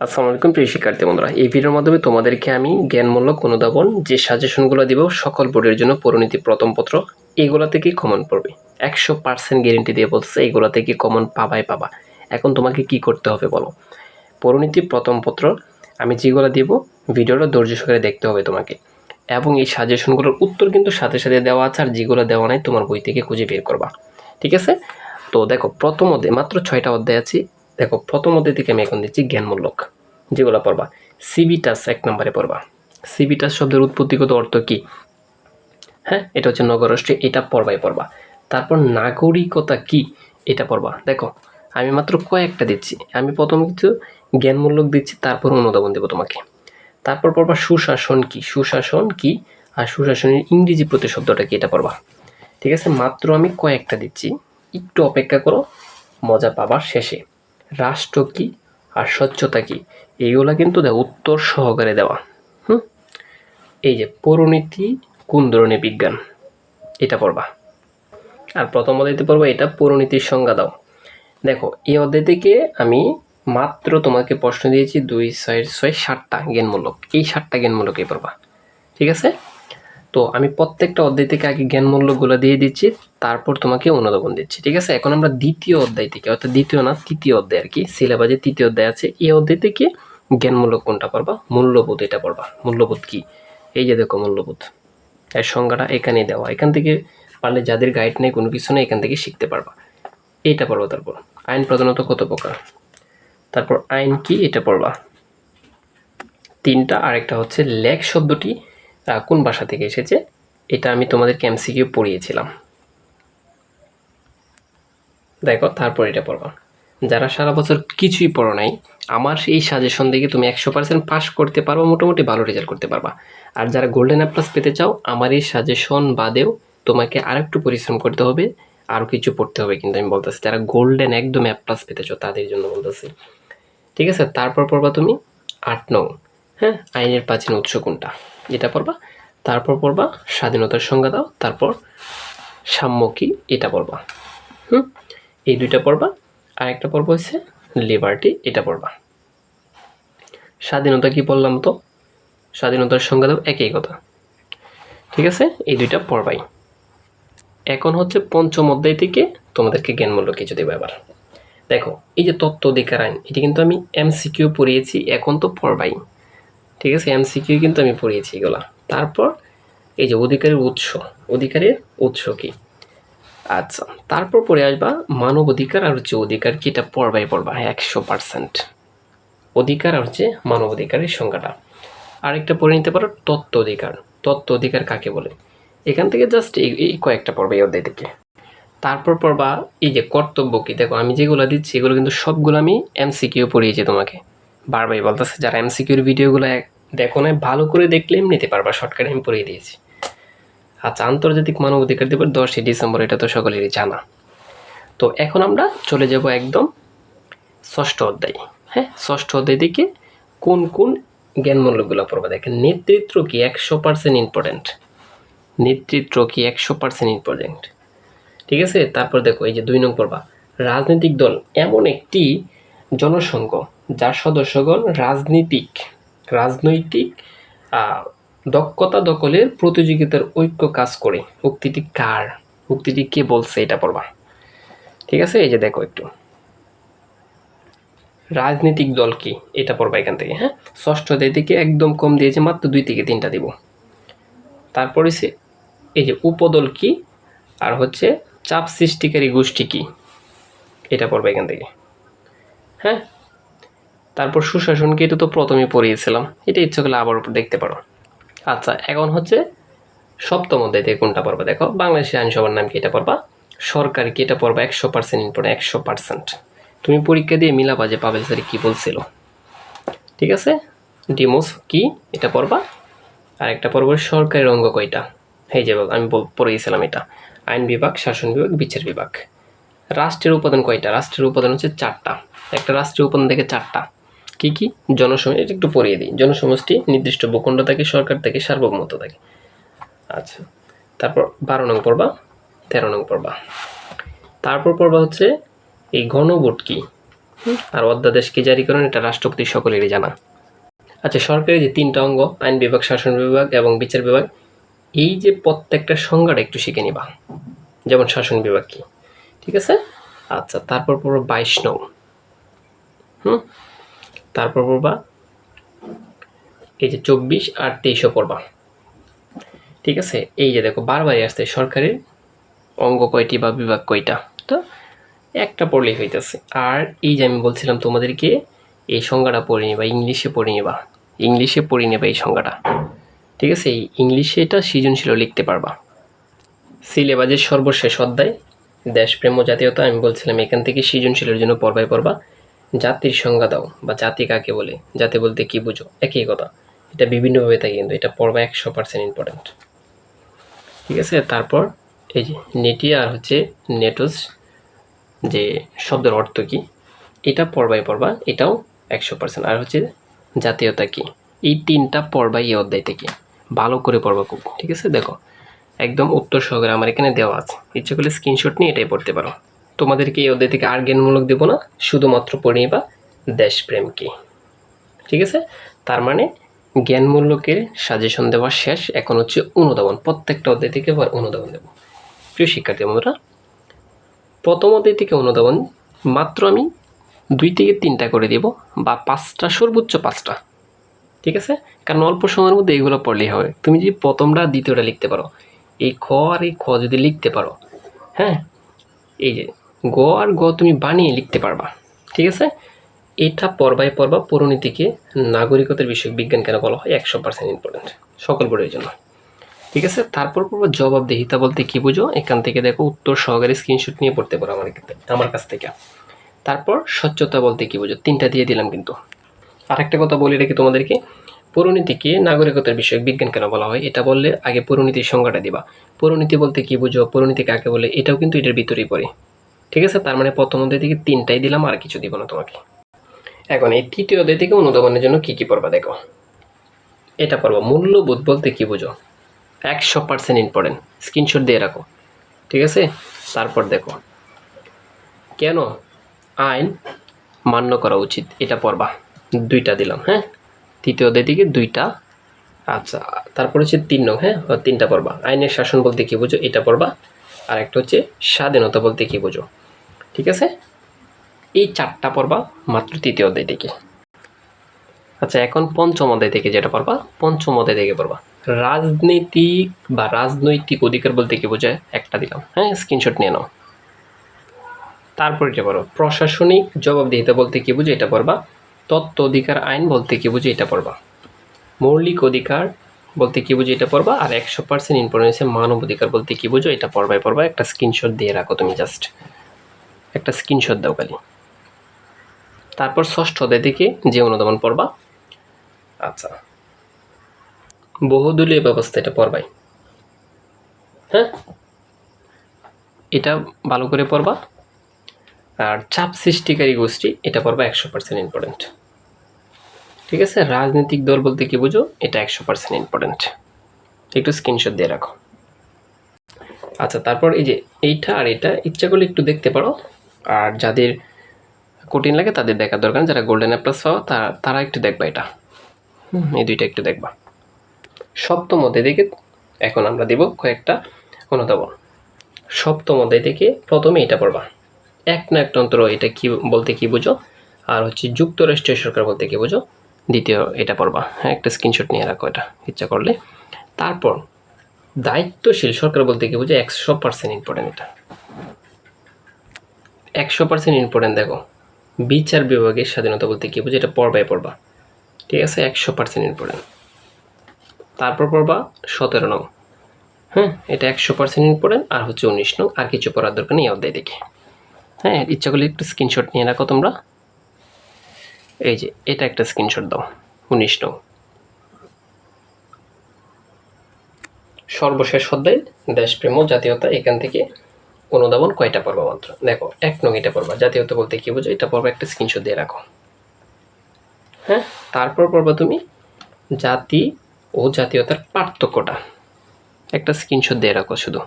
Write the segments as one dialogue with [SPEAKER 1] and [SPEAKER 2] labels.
[SPEAKER 1] আসসালামু আলাইকুম, প্রিয় শিক্ষার্থী বন্ধুরা। এই ভিডিওর মাধ্যমে তোমাদেরকে আমি জ্ঞানমূলক অনুধাবন, যে সাজেশনগুলো দিব, সকল বোর্ডের জন্য পরিণতি প্রথম পত্র, এগুলো থেকে কমন পড়বে। একশো পার্সেন্ট গ্যারেন্টি দিয়ে বলছে, এগুলো থেকে কমন পাবাই পাবা। এখন তোমাকে কি করতে হবে বলো? পরিণতি প্রথম পত্র, আমি যেগুলো দিব, ভিডিওটা ধৈর্য সহকারে দেখতে হবে তোমাকে। এবং এই সাজেশনগুলোর উত্তর কিন্তু সাথে সাথে দেওয়া আছে, আর যেগুলো দেওয়া নাই, তোমার বই থেকে খুঁজে বের করবা। ঠিক আছে? তো দেখো, প্রথম অধ্যায়, মাত্র ছয়টা অধ্যায় আছে। দেখো প্রথম থেকে আমি এখন দিচ্ছি জ্ঞানমূলক। যেগুলো পড়বা সিবিটাস এক নম্বরে পড়বা। সিবিটাস শব্দের উৎপত্তিগত অর্থ কি? হ্যাঁ এটা হচ্ছে নগররাষ্ট্রে, এটা পড়বাই পড়বা। তারপর নাগরিকতা কি? এটা পড়বা। দেখো, আমি মাত্র কয়েকটা দিচ্ছি। আমি প্রথম কিছু জ্ঞানমূলক দিচ্ছি, তারপর অনুধাবন দেবো তোমাকে। তারপর পড়বা সুশাসন কি? সুশাসন কি? আর সুশাসনের ইংরেজি প্রতিশব্দটা কি? এটা পড়বা। ঠিক আছে, মাত্র আমি কয়েকটা দিচ্ছি। একটু অপেক্ষা করো, মজা পাবার শেষে। রাষ্ট্র কী আর স্বচ্ছতা কী? এইগুলা কিন্তু উত্তর সহকারে দেওয়া। হুম? এই যে পৌরনীতি কোন ধরনের বিজ্ঞান, এটা পড়বা। আর প্রথম অধ্যায়তে পড়বা এটা, পৌরনীতির সংজ্ঞা দাও। দেখো, এই অধ্যায় থেকে আমি মাত্র তোমাকে প্রশ্ন দিয়েছি, দুই ছয় ছয় ষাটটা জ্ঞানমূলক। এই ষাটটা জ্ঞানমূলকই পড়বা। ঠিক আছে? তো আমি প্রত্যেকটা অধ্যায় থেকে আগে জ্ঞানমূলকগুলো দিয়ে দিচ্ছি, তারপর তোমাকে অনুধাবন দিচ্ছি, ঠিক আছে? এখন আমরা দ্বিতীয় অধ্যায় থেকে, অর্থাৎ দ্বিতীয় না, তৃতীয় অধ্যায় আর কি সিলেবাসে তৃতীয় অধ্যায় আছে, এই অধ্যায় থেকে জ্ঞানমূলক কোনটা পড়বা? মূল্যবোধ এটা পড়বা। মূল্যবোধ কি? এই যে দেখো মূল্যবোধ। এর সংজ্ঞাটা এখানে দেওয়া। এখান থেকে পারলে যাদের গাইড নেই, কোনো কিছু নেই, এখান থেকে শিখতে পারবা। এইটা পড়ব তারপর। আইন প্রধানত কত প্রকার? তারপর আইন কি? এটা পড়বা। তিনটা, আরেকটা হচ্ছে লেখ শব্দটি কোন ভাষা থেকে এসেছে? এটা আমি তোমাদেরকে এমসিকিউ পড়িয়েছিলাম। দেখো, তারপর এটা পড়বা। যারা সারা বছর কিছুই পড়ো নাই, আমার এই সাজেশন দেখে তুমি একশো পার্সেন্ট পাস করতে পারবা মোটামুটি ভালো রেজাল্ট করতে পারবা। আর যারা গোল্ডেন অ্যাপ্লাস পেতে চাও, আমার এই সাজেশন বাদেও তোমাকে আরেকটু পরিশ্রম করতে হবে, আরও কিছু পড়তে হবে কিন্তু আমি বলতেছি। যারা গোল্ডেন একদম অ্যাপ্লাস পেতে চাও, তাদের জন্য বলতেছি। ঠিক আছে? তারপর পড়বা তুমি আট নং। হ্যাঁ? আইনের প্রাচীন উৎস কোনটা? এটা পড়বা, তারপর পড়বা স্বাধীনতার সংজ্ঞা দাও, তারপর সাম্য কি এটা পড়বা। হুম? এই দুইটা পড়বা আর একটা পর্ব হচ্ছে লিবার্টি, এটা পড়বা। স্বাধীনতা কি বললাম তো? স্বাধীনতার সংজ্ঞা দাও, একই কথা। ঠিক আছে? এই দুইটা পড়বাই। এখন হচ্ছে পঞ্চম অধ্যায় থেকে তোমাদেরকে জ্ঞানমূল্য কিছু দেবো এবার। দেখো, এই যে তত্ত্ব অধিকার আইন এটি কিন্তু আমি এমসিকিউ পড়িয়েছি, এখন তো পড়বাই। ঠিক আছে এমসিকিউ কিন্তু আমি পড়িয়েছি এগুলা। তারপর এই যে অধিকারের উৎস অধিকারের উৎস কি? আচ্ছা তারপর পরে আসবা মানব অধিকার আর হচ্ছে অধিকার কি, এটা পড়বাই পড়বা একশো পার্সেন্ট অধিকার আর হচ্ছে মানব অধিকারের সংজ্ঞাটা। আরেকটা পড়ে নিতে পারো, তত্ত্ব অধিকার। তত্ত্ব অধিকার কাকে বলে? এখান থেকে জাস্ট এই কয়েকটা পড়বে এই অধ্যায় থেকে। তারপর পড়বা এই যে কর্তব্য কি? দেখো, আমি যেগুলো দিচ্ছি, এগুলো কিন্তু সবগুলো আমি এমসিকিউ পড়িয়েছি তোমাকে। বারবারই বলতেছে, যারা এমসিকিউর ভিডিওগুলো দেখো না, ভালো করে দেখলে এমনিতে পারবা শর্টকাট আমি পড়িয়ে দিয়েছি। আচ্ছা আন্তর্জাতিক মানব অধিকার দিবস, দশই ডিসেম্বর, এটা তো সকলেরই জানা। তো এখন আমরা চলে যাব একদম ষষ্ঠ অধ্যায়। হ্যাঁ ষষ্ঠ অধ্যায় থেকে কোন কোন জ্ঞানমূল্যগুলো পড়বা? দেখেন, নেতৃত্ব কি একশো পার্সেন্ট ইম্পর্ট্যান্ট নেতৃত্ব কি একশো পার্সেন্ট ইম্পর্ট্যান্ট ঠিক আছে? তারপর দেখো, এই যে দুই নং পড়বা। রাজনৈতিক দল এমন একটি জনসংঘ, যার সদস্যগণ রাজনীতিক। রাজনৈতিক দক্ষতা দখলের প্রতিযোগিতার ঐক্য কাজ করে। উক্তিটি কার? উক্তিটি কে বলছে এটা পড়বা। ঠিক আছে? এই যে দেখো একটু। রাজনৈতিক দল কি? এটা পড়বা এখান থেকে হ্যাঁ? ষষ্ঠ অধ্যায় থেকে একদম কম দিয়েছে, মাত্র দুই থেকে তিনটা দিব। তারপরে সে এই যে উপদল কি? আর হচ্ছে চাপ সৃষ্টিকারী গোষ্ঠী কি? এটা পড়বা এখান থেকে। হ্যাঁ? তারপর সুশাসনকে এটা তো প্রথমে পড়িয়েছিলাম। এটা ইচ্ছে করলে আবার দেখতে পারো। আচ্ছা এখন হচ্ছে সপ্তম অধ্যায় থেকে কোনটা পড়বা দেখো? বাংলাদেশের আইনসভার নাম কি এটা পড়বা? সরকার কি এটা পড়বা? একশো পার্সেন্ট ইম্পর্টেন্ট একশো পার্সেন্ট তুমি পরীক্ষা দিয়ে মিলাবা যে পাবেল স্যার কী বলছিল। ঠিক আছে? ডিমোস কি? এটা পড়বা। আর একটা পর্ব সরকারের অঙ্গ কয়টা? এই যে আমি পড়েছিলাম এটা। আইন বিভাগ, শাসন বিভাগ, বিচার বিভাগ। রাষ্ট্রের উপাদান কয়টা? রাষ্ট্রের উপাদান হচ্ছে চারটা। একটা রাষ্ট্রীয় উপাদান থেকে চারটা। কি কি? জনসমষ্টি এটা একটু পড়িয়ে দিই। জনসমষ্টি, নির্দিষ্ট ভূখণ্ড থাকে, সরকার থেকে, সার্বভৌমত্ব থাকে। আচ্ছা। তারপর বারো নং পড়বা তেরো নং পড়বা তারপর পড়বা হচ্ছে, এই গণভোট কি? আর অধ্যাদেশ কি জারি করেন? এটা রাষ্ট্রপতি সকলেরই জানা। আচ্ছা সরকারের যে তিনটা অঙ্গ, আইন বিভাগ, শাসন বিভাগ এবং বিচার বিভাগ, এই যে প্রত্যেকটা সংজ্ঞাটা একটু শিখে নিবা। যেমন শাসন বিভাগ কি? ঠিক আছে? আচ্ছা তারপর পড়ব বাইশ নং। হুম? তারপর পড়বা এই যে চব্বিশ আর তেইশও পড়বা। ঠিক আছে? এই যে দেখো, বারবারই আসছে সরকারের অঙ্গ কয়টি বা বিভাগ কয়টা? তো একটা পড়লেই হইতেছে। আর এই যে আমি বলছিলাম তোমাদেরকে, এই সংজ্ঞাটা পড়ে নিবা, ইংলিশে পড়ে নিবা। ইংলিশে পড়ে নেবা এই সংজ্ঞাটা। ঠিক আছে? এই ইংলিশে এটা সৃজনশীল লিখতে পারবা। সিলেবাসের সর্বশেষ অধ্যায়, দেশপ্রেম ও জাতীয়তা, আমি বলছিলাম এখান থেকে সৃজনশীলের জন্য পড়বাই পড়বা। জাতির সংজ্ঞা দাও বা জাতি কাকে বলে, জাতি বলতে কি বুঝো, একই কথা। এটা বিভিন্নভাবে থাকে কিন্তু, এটা পড়বা একশো পার্সেন্ট ইম্পর্টেন্ট ঠিক আছে? তারপর এই যে নেটি আর হচ্ছে নেটোস, যে শব্দের অর্থ কি, এটা পড়বাই পড়বা এটাও একশো পার্সেন্ট আর হচ্ছে জাতীয়তা কি, এই তিনটা পড়বা এই অধ্যায় থেকে ভালো করে পড়বা খুব। ঠিক আছে? দেখো, একদম উত্তর সহকারে আমার এখানে দেওয়া আছে। ইচ্ছে করলে স্ক্রিনশট নিয়ে এটাই পড়তে পারো। তোমাদেরকে এই অধ্যায় থেকে আর জ্ঞানমূলক দেবো না, শুধুমাত্র পড়ে নিবা দেশপ্রেম কি ঠিক আছে? তার মানে জ্ঞানমূলকের সাজেশন দেওয়া শেষ, এখন হচ্ছে অনুধাবন। প্রত্যেকটা অধ্যায় থেকে আবার অনুধাবন দেবো। প্রিয় শিক্ষার্থী বন্ধুরা, প্রথম অধ্যায় থেকে অনুধাবন মাত্র আমি দুই থেকে তিনটা করে দেব, বা পাঁচটা, সর্বোচ্চ পাঁচটা। ঠিক আছে? কারণ অল্প সময়ের মধ্যে এইগুলো পড়লেই হবে। তুমি যদি প্রথমটা, দ্বিতীয়টা লিখতে পারো। এই খ আর এই খ যদি লিখতে পারো হ্যাঁ? এই যে গ আর গ তুমি বানিয়ে লিখতে পারবা, ঠিক আছে? এটা পর্বায় পর্বা পরিণতিকে নাগরিকতার বিষয়ক বিজ্ঞান কেন বলা হয় একশো পার্সেন্ট ইম্পর্টেন্ট সকল বোর্ডের জন্য। ঠিক আছে? তারপর পড়ব জবাবদিহিতা বলতে কি বুঝো? এখান থেকে দেখো উত্তর সহকারে স্ক্রিনশট নিয়ে পড়তে পারো আমার আমার কাছ থেকে। তারপর স্বচ্ছতা বলতে কি বুঝো? তিনটা দিয়ে দিলাম কিন্তু। আরেকটা কথা বলে রেখে তোমাদেরকে পরিণতিকে নাগরিকতার বিষয়ক বিজ্ঞান কেন বলা হয়? এটা বললে আগে পরিণতির সংজ্ঞাটা দিবা। পরিণতি বলতে কি বুঝো? পরিণতি কাকে বলে, এটাও কিন্তু এটার ভিতরেই পড়ে। ঠিক আছে? তার মানে প্রথম অধ্যায় থেকে তিনটাই দিলাম, আর কিছু দিব না তোমাকে। এখন এই তৃতীয় অধ্যায় থেকে অনুধাবনের জন্য কি কি পড়বা দেখো। এটা পড়ব, মূল্যবোধ বলতে কি বুঝো? একশো পার্সেন্ট ইম্পর্টেন্ট স্ক্রিনশট দিয়ে রাখো। ঠিক আছে? তারপর দেখো। কেন আইন মান্য করা উচিত? এটা পড়বা। দুইটা দিলাম হ্যাঁ? তৃতীয় অধ্যায় থেকে দুইটা। আচ্ছা তারপর হচ্ছে তিন নং হ্যাঁ? তিনটা পড়বা। আইনের শাসন বলতে কি বুঝো? এটা পড়বা। আর একটা হচ্ছে স্বাধীনতা বলতে কি বুঝো? ঠিক আছে? এই চারটা পড়বা মাত্র তৃতীয় অধ্যায় থেকে। আচ্ছা এখন পঞ্চম অধ্যায় থেকে যেটা পড়বা, পঞ্চম অধ্যায় থেকে পড়বা। রাজনৈতিক বা রাজনৈতিক অধিকার বলতে কি বোঝায়? একটা দিলাম। হ্যাঁ স্ক্রিনশট নিয়ে নাও। তারপর এটা পড়ো। প্রশাসনিক জবাবদিহিতা বলতে কি বুঝে এটা পড়বা? তত্ত্ব অধিকার আইন বলতে কি বুঝে এটা পড়বা? মৌলিক অধিকার বলতে কি বুঝে এটা পড়বা? আর একশো পার্সেন্ট ইম্পর্টেন্স মানব অধিকার বলতে কি বুঝো এটা পড়বাই পড়বা। একটা স্ক্রিনশট দিয়ে রাখো তুমি জাস্ট একটা স্ক্রিনশট দাও খালি। তারপর ষষ্ঠ অধ্যায় যে অনুধাবন পড়বা। আচ্ছা। বহুদলীয় ব্যবস্থা এটা পড়বাই। হ্যাঁ? এটা ভালো করে পড়বা। আর চাপ সৃষ্টিকারী গোষ্ঠী এটা পড়বা একশো পার্সেন্ট ইম্পর্টেন্ট ঠিক আছে? রাজনৈতিক দল বলতে কি বুঝো? এটা একশো পার্সেন্ট ইম্পর্টেন্ট একটু স্ক্রিনশট দিয়ে রাখো। আচ্ছা তারপর এই যে এইটা আর এটা, ইচ্ছা করলে একটু দেখতে পারো। আর যাদের কঠিন লাগে তাদের দেখার দরকার যারা গোল্ডেন অ্যাপ্লাস পাওয়া তারা তারা একটু দেখবা এটা। হুম, এই দুইটা একটু দেখবা। সপ্তম অধ্যায় থেকে এখন আমরা দেব কয়েকটা অনুধাবন সপ্তম অধ্যায় থেকে প্রথমে এটা পড়বা। এক না একটা অন্তর এটা কি বলতে কি বুঝো? আর হচ্ছে যুক্তরাষ্ট্রীয় সরকার বলতে কি বুঝো? দ্বিতীয় এটা পড়বা। হ্যাঁ একটা স্ক্রিনশট নিয়ে রাখো এটা ইচ্ছা করলে। তারপর দায়িত্বশীল সরকার বলতে কি বুঝো? একশো পার্সেন্ট ইম্পর্টেন্ট এটা। একশো পার্সেন্ট ইম্পর্টেন্ট দেখো। বিচার বিভাগের স্বাধীনতা বলতে কি বুঝো? এটা পড়বাই পড়বা। ঠিক আছে? একশো পার্সেন্ট ইম্পর্টেন্ট তারপর পড়বা সতেরো নং। হ্যাঁ এটা একশো পার্সেন্ট ইম্পর্টেন্ট আর হচ্ছে উনিশ নং। আর কিছু পড়ার দরকার নেই অধ্যায় দেখে। হ্যাঁ ইচ্ছা করলে একটু স্ক্রিনশট নিয়ে রাখো তোমরা। এই যে, এটা একটা স্ক্রিনশট দাও, উনিশ নং। সর্বশেষ অধ্যায়, দেশপ্রেম ও জাতীয়তা, এখান থেকে অনুধাবন কয়টা পর্ব মাত্র দেখো, এক নং এটা পড়বা। জাতীয়তা বলতে কি বোঝো? এটা পড়বা একটা স্ক্রিনশট দিয়ে রাখো। হ্যাঁ? তারপর পড়বা তুমি জাতি ও জাতীয়তার পার্থক্যটা। একটা স্ক্রিনশট দিয়ে রাখো শুধু।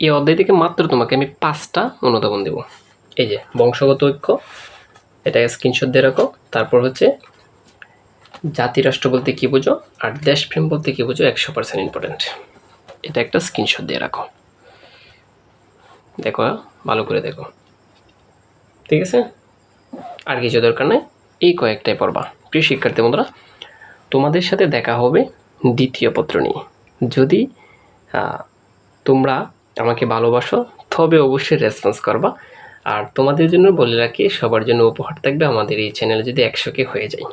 [SPEAKER 1] এই অধ্যায় থেকে মাত্র তোমাকে আমি পাঁচটা অনুধাবন দেব। এই যে, বংশগত ঐক্য এটা স্ক্রিনশট দিয়ে রাখো। তারপর হচ্ছে জাতি রাষ্ট্র বলতে কী বোঝো? আর দেশপ্রেম বলতে কী বোঝো? একশো পার্সেন্ট ইম্পর্টেন্ট এটা একটা স্ক্রিনশট দিয়ে রাখো। দেখো হ্যাঁ? ভালো করে দেখো। ঠিক আছে? আর কিছু দরকার নেই। এই কয়েকটাই পড়বা। প্রিয় শিক্ষার্থী বন্ধুরা, তোমাদের সাথে দেখা হবে দ্বিতীয় পত্র নিয়ে। যদি তোমরা আমাকে ভালোবাসো, তবে অবশ্যই রেসপন্স করবা। আর তোমাদের জন্য বলে রাখি, সবার জন্য উপহার থাকবে। আমাদের এই চ্যানেল যদি একশোকে হয়ে যায়।